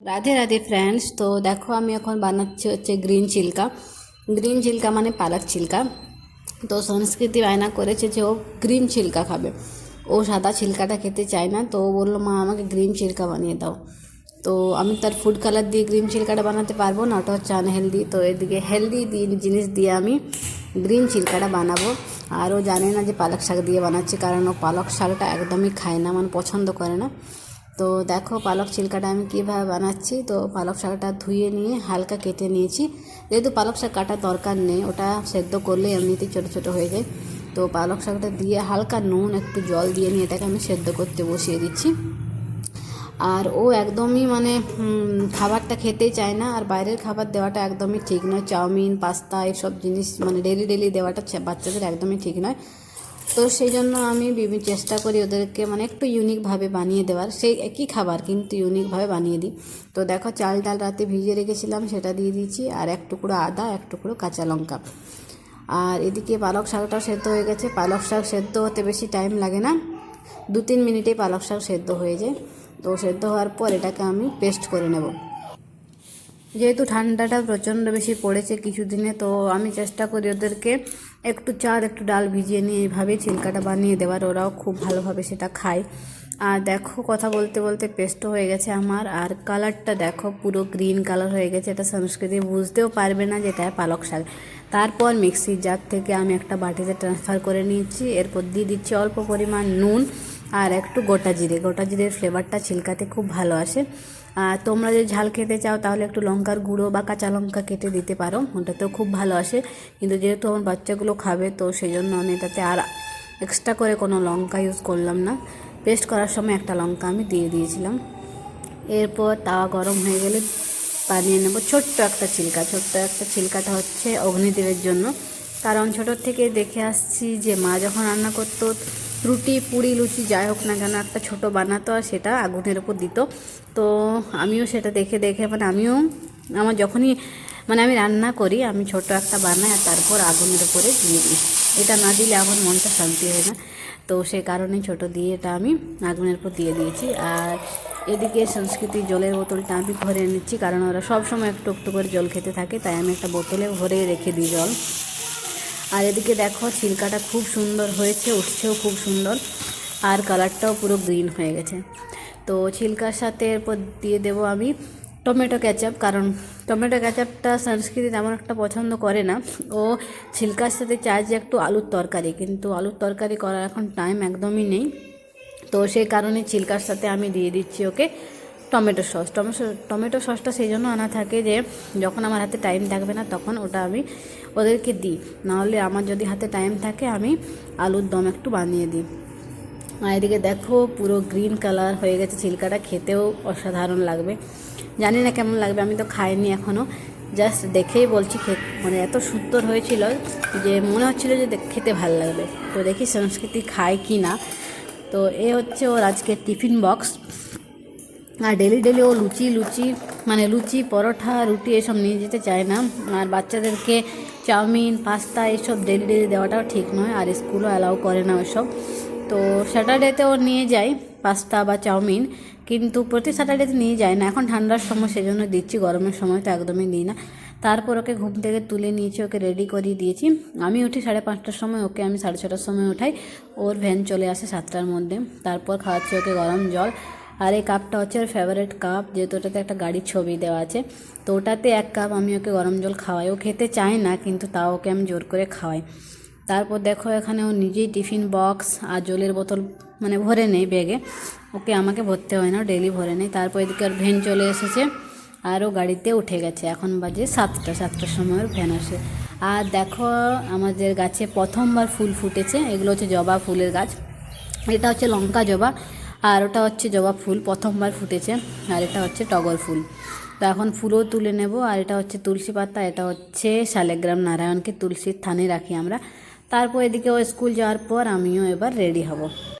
Radhe Radhe friends তো দেখো আমি এখন বানাচ্ছি হচ্ছে গ্রিন চিল্কা গ্রিন চিল্কা মানে পালক চিল্কা তো সংস্কৃতি বায়না করেছে যে ও গ্রিন চিল্কা খাবে। ও সাদা চিল্কাটা খেতে চায় না, তো ও বলল, মা, আমাকে গ্রিন চিল্কা বানিয়ে দাও। তো আমি তার ফুড কালার দিয়ে গ্রিন চিল্কাটা বানাতে পারব না, ওটা হচ্ছে আনহেলদি তো এদিকে হেলদি জিনিস দিয়ে আমি গ্রিন চিল্কাটা বানাবো। আর ও জানে না যে পালক শাক দিয়ে বানাচ্ছি, কারণ ও পালক শাকটা একদমই খায় না মানে পছন্দ করে না। তো দেখো পালক চিল্কাটা আমি কীভাবে বানাচ্ছি? তো পালক শাকটা ধুয়ে নিয়ে হালকা কেটে নিয়েছি। যেহেতু পালক শাক কাটার দরকার নেই, ওটা সেদ্ধ করলে এমনিতেই ছোটো ছোটো হয়ে যায়। তো পালক শাকটা দিয়ে হালকা নুন, একটু জল দিয়ে নিয়ে এটাকে আমি সেদ্ধ করতে বসিয়ে দিচ্ছি। আর ও একদমই মানে খাবারটা খেতেই চায় না। আর বাইরের খাবার দেওয়াটা একদমই ঠিক নয়। চাউমিন, পাস্তা, এসব জিনিস মানে ডেলি ডেলি দেওয়াটা বাচ্চাদের একদমই ঠিক নয়। তো সেই জন্য আমি বিভিন্ন চেষ্টা করি ওদেরকে মানে একটু ইউনিকভাবে বানিয়ে দেওয়ার। সেই একই খাবার কিন্তু ইউনিকভাবে বানিয়ে দিই। তো দেখো চাল ডাল রাতে ভিজিয়ে রেখেছিলাম, সেটা দিয়ে দিয়েছি। আর এক টুকরো আদা, এক টুকরো কাঁচা লঙ্কা। আর এদিকে পালক শাকটাও সেদ্ধ হয়ে গেছে। পালক শাক সেদ্ধ হতে বেশি টাইম লাগে না। দু তিন মিনিটেই পালক শাক সেদ্ধ হয়ে যায়। তো সেদ্ধ হওয়ার পর এটাকে আমি পেস্ট করে নেব। যেহেতু ঠান্ডাটা প্রচণ্ড বেশি পড়েছে কিছুদিনে, তো আমি চেষ্টা করি ওদেরকে একটু চাল একটু ডাল ভিজিয়ে নিয়ে এইভাবেই চিল্কাটা বানিয়ে দেওয়ার। ওরাও খুব ভালোভাবে সেটা খায়। আর দেখো, কথা বলতে বলতে পেস্টও হয়ে গেছে আমার। আর কালারটা দেখো, পুরো গ্রিন কালার হয়ে গেছে। এটা সংস্কৃতি বুঝতেও পারবে না যে এটা পালক শাক। তারপর মিক্সির জার থেকে আমি একটা বাটিতে ট্রান্সফার করে নিয়েছি। এরপর দিয়ে দিচ্ছি অল্প পরিমাণ নুন আর একটু গোটা জিরে। গোটা জিরের ফ্লেভারটা ছিলকাতে খুব ভালো আসে। তোমরা যদি ঝাল খেতে চাও, তাহলে একটু লঙ্কার গুঁড়ো বা কাঁচা লঙ্কা কেটে দিতে পারো। ওটাতেও খুব ভালো আসে। কিন্তু যেহেতু আমার বাচ্চাগুলো খাবে, তো সেই জন্য আমি এটাতে আর এক্সট্রা করে কোনো লঙ্কা ইউজ করলাম না। পেস্ট করার সময় একটা লঙ্কা আমি দিয়ে দিয়েছিলাম। এরপর তাওয়া গরম হয়ে গেলে বানিয়ে নেব ছোট্ট একটা চিল্কা ছোট্ট একটা চিল্কাটা হচ্ছে অগ্নিদেবের জন্য। কারণ ছোটোর থেকে দেখে আসছি যে মা যখন রান্না করতো রুটি, পুরি, লুচি, যাই হোক না কেন, একটা ছোট বানাতো আর সেটা আগুনের উপর দিত। তো আমিও সেটা দেখে দেখে মানে আমিও, আমার যখনই মানে আমি রান্না করি, আমি ছোট একটা বানাই আর তারপর আগুনের উপরে দিয়ে দিই। এটা না দিলে আমার মনটা শান্তি হয় না। তো সে কারণে ছোট দিয়ে এটা আমি আগুনের উপর দিয়ে দিয়েছি। আর এদিকে সংস্কৃতি জলের বোতলটা আমি ভরে নিচ্ছি কারণ ওরা সবসময় একটু একটু করে জল খেতে থাকে, তাই আমি একটা বোতলে ভরে রেখে দিই জল। আর এদিকে দেখো ছিলকাটা খুব সুন্দর হয়েছে, উঠছেও খুব সুন্দর। আর কালারটাও পুরো গ্রিন হয়ে গেছে। তো ছিলকার সাথে এরপর দিয়ে দেবো আমি টমেটো ক্যাচাপ কারণ টমেটো ক্যাচাপটা সংস্কৃতি তেমন একটা পছন্দ করে না। ও ছিলকার সাথে চায় যে একটু আলুর তরকারি, কিন্তু আলুর তরকারি করার এখন টাইম একদমই নেই। তো সেই কারণে চিল্কার সাথে আমি দিয়ে দিচ্ছি okay. Tomato sauce. Tomato tomato সসটা সেই জন্য আনা থাকে যে, যখন আমার হাতে টাইম থাকবে না, তখন ওটা আমি ওদেরকে দিই। নাহলে আমার যদি হাতে টাইম থাকে, আমি আলুর দম একটু বানিয়ে দিই। আর এদিকে দেখো, পুরো গ্রিন কালার হয়ে গেছে চিল্কাটা খেতেও অসাধারণ লাগবে। জানি না কেমন লাগবে, আমি তো খাইনি এখনও জাস্ট দেখেই বলছি মানে এত সুন্দর হয়েছিল যে, মনে হচ্ছিল যে খেতে ভালো লাগবে। তো দেখি সংস্কৃতি খায় কি না তো এ হচ্ছে ওর আজকের টিফিন বক্স আর ডেলি ডেলি ও লুচি লুচি মানে লুচি, পরোটা, রুটি এসব নিয়ে যেতে চায় না। আর বাচ্চাদেরকে চাউমিন, পাস্তা এসব ডেলি ডেলি দেওয়াটাও ঠিক নয়, আর স্কুলও অ্যালাউ করে না ওসব। তো স্যাটারডেতে ও নিয়ে যায় পাস্তা বা চাউমিন, কিন্তু প্রতি স্যাটারডেতে নিয়ে যায় না। এখন ঠান্ডার সময় সেজন্য দিচ্ছি, গরমের সময় তো একদমই নিই না। তারপর ওকে ঘুম থেকে তুলে নিয়েছি, ওকে রেডি করিয়ে দিয়েছি। আমি উঠি সাড়ে পাঁচটার সময়, ওকে আমি সাড়ে ছটার সময় উঠাই। ওর ভ্যান চলে আসে সাতটার মধ্যে। তারপর খাওয়াচ্ছি ওকে গরম জল। আর এই কাপটা হচ্ছে ওর ফেভারিট কাপ যেহেতু ওটাতে একটা গাড়ির ছবি দেওয়া আছে। তো ওটাতে এক কাপ আমি ওকে গরম জল খাওয়াই। ও খেতে চায় না, কিন্তু তাও ওকে আমি জোর করে খাওয়াই। তারপর দেখো এখানে ও নিজেই টিফিন বক্স আর জলের বোতল মানে ভরে নেই ব্যাগে। ওকে আমাকে ভরতে হয় না ডেলি ভরে নেই তারপর এদিকে ওর ভ্যান চলে এসেছে আর ও গাড়িতে উঠে গেছে। এখন বাজে সাতটা, সাতটার সময় ওর ভ্যান আসে। আর দেখো আমাদের গাছে প্রথমবার ফুল ফুটেছে। এগুলো হচ্ছে জবা ফুলের গাছ। এটা হচ্ছে লঙ্কা জবা। আর ওটা হচ্ছে জবা ফুল, প্রথমবার ফুটেছে। আর এটা হচ্ছে টগর ফুল। তো এখন ফুলও তুলে নেব। আর এটা হচ্ছে তুলসী পাতা, এটা হচ্ছে শালেগ্রাম নারায়ণকে তুলসীর থানে রাখি আমরা। তারপর এদিকে ও স্কুল যাওয়ার পর আমিও এবার রেডি হব।